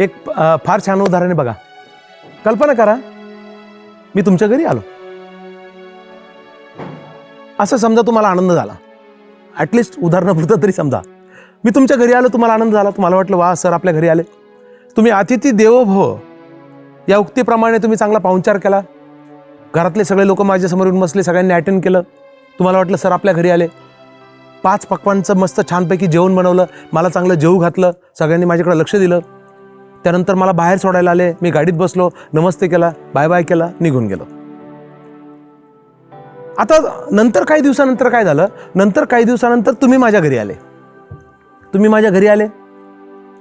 एक फार छान उदाहरण आहे बघा. कल्पना करा मी तुमच्या घरी आलो. असं समजा तुम्हाला आनंद झाला. ॲटलिस्ट उदाहरणापुरतं तरी समजा. मी तुमच्या घरी आलो तुम्हाला आनंद झाला. तुम्हाला वाटलं वा सर आपल्या घरी आले. तुम्ही अतिथी देवो भव या उक्तीप्रमाणे तुम्ही चांगला पाहुणचार केला. घरातले सगळे लोक माझ्यासमोर येऊन बसले सगळ्यांनी अटेंड केलं. तुम्हाला वाटलं सर आपल्या घरी आले. पाच पक्वांचं मस्त छानपैकी जेवण बनवलं. मला चांगलं जेवू घातलं. सगळ्यांनी माझ्याकडे लक्ष दिलं. त्यानंतर मला बाहेर सोडायला आले. मी गाडीत बसलो. नमस्ते केला. बाय बाय केला. निघून गेलो. आता नंतर काही दिवसानंतर काय झालं? नंतर काही दिवसानंतर तुम्ही माझ्या घरी आले. तुम्ही माझ्या घरी आले.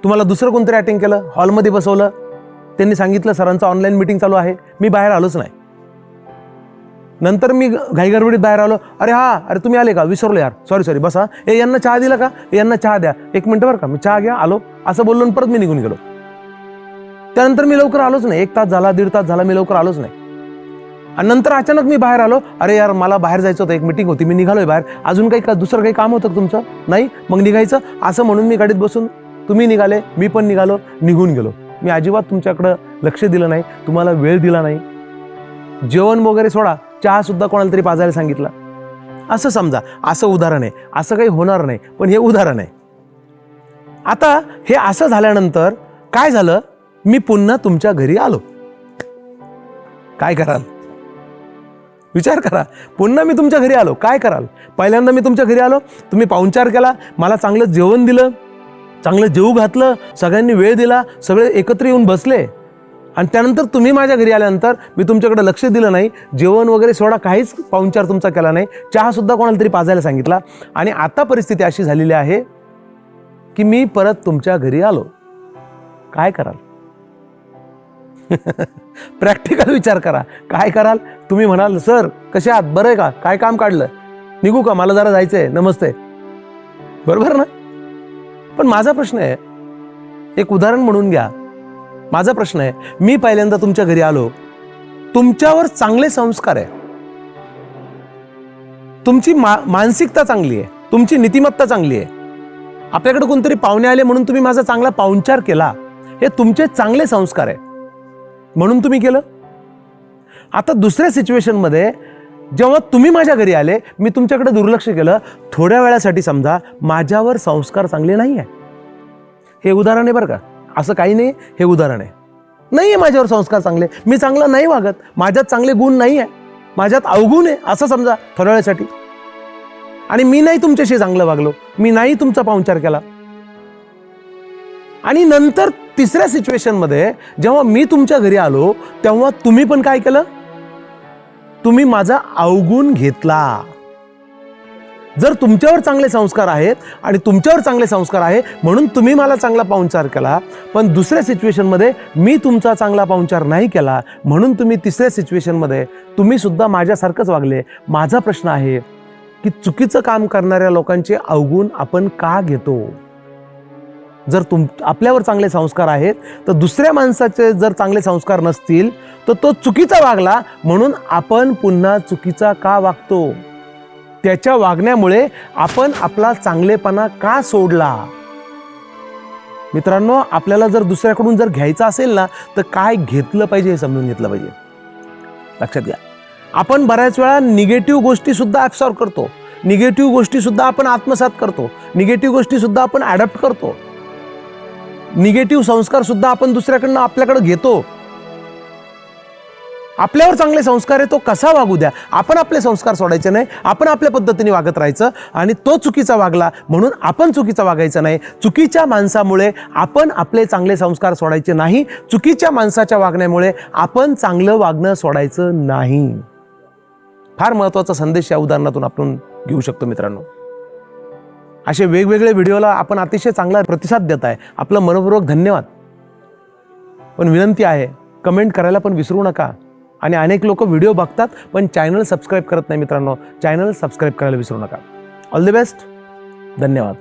तुम्हाला दुसरं कोणतरी अटेंड केलं? हॉलमध्ये बसवलं. त्यांनी सांगितलं सरांचं ऑनलाईन मिटिंग चालू आहे. मी बाहेर आलोच नाही. नंतर मी घाईगडबडीत बाहेर आलो. अरे हा अरे तुम्ही आले का? विसरलो यार. सॉरी सॉरी बसा. ए यांना चहा दिला का? यांना चहा द्या. एक मिनटं बरं का. मी चहा घ्या. आलो. असं बोललो आणि परत मी निघून गेलो. त्यानंतर मी लवकर आलोच नाही. एक तास झाला दीड तास झाला मी लवकर आलोच नाही. आणि नंतर अचानक मी बाहेर आलो. अरे यार मला बाहेर जायचं होतं. एक मिटिंग होती. मी निघालोय बाहेर. अजून काही का दुसरं काही काम होतं तुमचं? नाही? मग निघायचं. असं म्हणून मी गाडीत बसून तुम्ही निघाले मी पण निघालो निघून गेलो. मी अजिबात तुमच्याकडं लक्ष दिलं नाही. तुम्हाला वेळ दिला नाही. जेवण वगैरे सोडा. चहा सुद्धा कोणाला तरी पाजायला सांगितला. असं समजा. असं उदाहरण आहे. असं काही होणार नाही. पण हे उदाहरण आहे. आता हे असं झाल्यानंतर काय झालं? मी पुन्हा तुमच्या घरी आलो. काय कराल? विचार करा. पुन्हा मी तुमच्या घरी आलो. काय कराल? पहिल्यांदा मी तुमच्या घरी आलो. तुम्ही पाहुणचार केला. मला चांगलं जेवण दिलं. चांगलं जेवू घातलं. सगळ्यांनी वेळ दिला. सगळे एकत्र येऊन बसले. आणि त्यानंतर तुम्ही माझ्या घरी आल्यानंतर मी तुमच्याकडे लक्ष दिलं नाही. जेवण वगैरे सोडा. काहीच पाहुणचार तुमचा केला नाही. चहासुद्धा कोणाला तरी पाजायला सांगितला. आणि आता परिस्थिती अशी झालेली आहे की मी परत तुमच्या घरी आलो. काय कराल? प्रॅक्टिकल विचार करा. काय कराल? तुम्ही म्हणाल सर कसे आहात? बरं आहे का? काय काम काढलं? निघू का? मला जरा जायचंय. नमस्ते. बरोबर ना? पण माझा प्रश्न आहे एक उदाहरण म्हणून घ्या. माझा प्रश्न आहे मी पहिल्यांदा तुमच्या घरी आलो. तुमच्यावर चांगले संस्कार आहे. तुमची मा मानसिकता चांगली आहे. तुमची नीतिमत्ता चांगली आहे. आपल्याकडे कोणतरी पाहुणे आले म्हणून तुम्ही माझा चांगला पाहुणचार केला. हे तुमचे चांगले संस्कार आहे. म्हणून तुम्ही केलं? आता दुसऱ्या सिच्युएशनमध्ये जेव्हा तुम्ही माझ्या घरी आले मी तुमच्याकडे दुर्लक्ष केलं थोड्या वेळासाठी समजा माझ्यावर संस्कार चांगले नाही आहे हे उदाहरण आहे बरं का? असं काही नाही हे उदाहरण आहे. नाही आहे माझ्यावर संस्कार चांगले. मी चांगला नाही वागत. माझ्यात चांगले गुण नाही आहे माझ्यात अवगुण आहे असं समजा थोड्या वेळासाठी. आणि मी नाही तुमच्याशी चांगलं वागलो. मी नाही तुमचा पाहुणचार केला. आणि नंतर तिसऱ्या सिच्युएशनमध्ये जेव्हा मी तुमच्या घरी आलो तेव्हा तुम्ही पण काय केलं? तुम्ही माझा अवगुण घेतला. जर तुमच्यावर चांगले संस्कार आहेत आणि तुमच्यावर चांगले संस्कार आहे म्हणून तुम्ही मला चांगला पाहुणचार केला. पण दुसऱ्या सिच्युएशनमध्ये मी तुमचा चांगला पाहुणचार नाही केला म्हणून तुम्ही तिसऱ्या सिच्युएशनमध्ये तुम्हीसुद्धा माझ्यासारखंच वागले. माझा प्रश्न आहे की चुकीचं काम करणाऱ्या लोकांचे अवगुण आपण का घेतो? जर तुम आपल्यावर चांगले संस्कार आहेत तर दुसऱ्या माणसाचे जर चांगले संस्कार नसतील तर तो चुकीचा वागला म्हणून आपण पुन्हा चुकीचा का वागतो? त्याच्या वागण्यामुळे आपण आपला चांगलेपणा का सोडला? मित्रांनो आपल्याला जर दुसऱ्याकडून जर घ्यायचं असेल ना तर काय घेतलं पाहिजे हे समजून घेतलं पाहिजे. लक्षात घ्या. आपण बऱ्याच वेळा निगेटिव्ह गोष्टीसुद्धा सुद्धा करतो. निगेटिव्ह गोष्टीसुद्धा आपण आत्मसात करतो. निगेटिव्ह गोष्टीसुद्धा आपण ॲडॅप्ट करतो. निगेटिव्ह संस्कार सुद्धा आपण दुसऱ्याकडनं आपल्याकडे घेतो. आपल्यावर चांगले संस्कार आहे तो कसा वागू द्या? आपण आपले संस्कार सोडायचे नाही आपण आपल्या पद्धतीने वागत राहायचं आणि तो चुकीचा वागला म्हणून आपण चुकीचा वागायचं नाही. चुकीच्या माणसामुळे आपण आपले चांगले संस्कार सोडायचे नाही चुकीच्या माणसाच्या वागण्यामुळे आपण चांगलं वागणं सोडायचं नाही. फार महत्त्वाचा संदेश या उदाहरणातून आपण घेऊ शकतो मित्रांनो. असे वेगवेगळे व्हिडिओला आपण अतिशय चांगला प्रतिसाद देत आहे. आपलं मनपूर्वक धन्यवाद. पण विनंती आहे कमेंट करायला पण विसरू नका. आणि अनेक लोक व्हिडिओ बघतात पण चॅनल सबस्क्राईब करत नाही मित्रांनो. चॅनल सबस्क्राईब करायला विसरू नका. ऑल द बेस्ट धन्यवाद.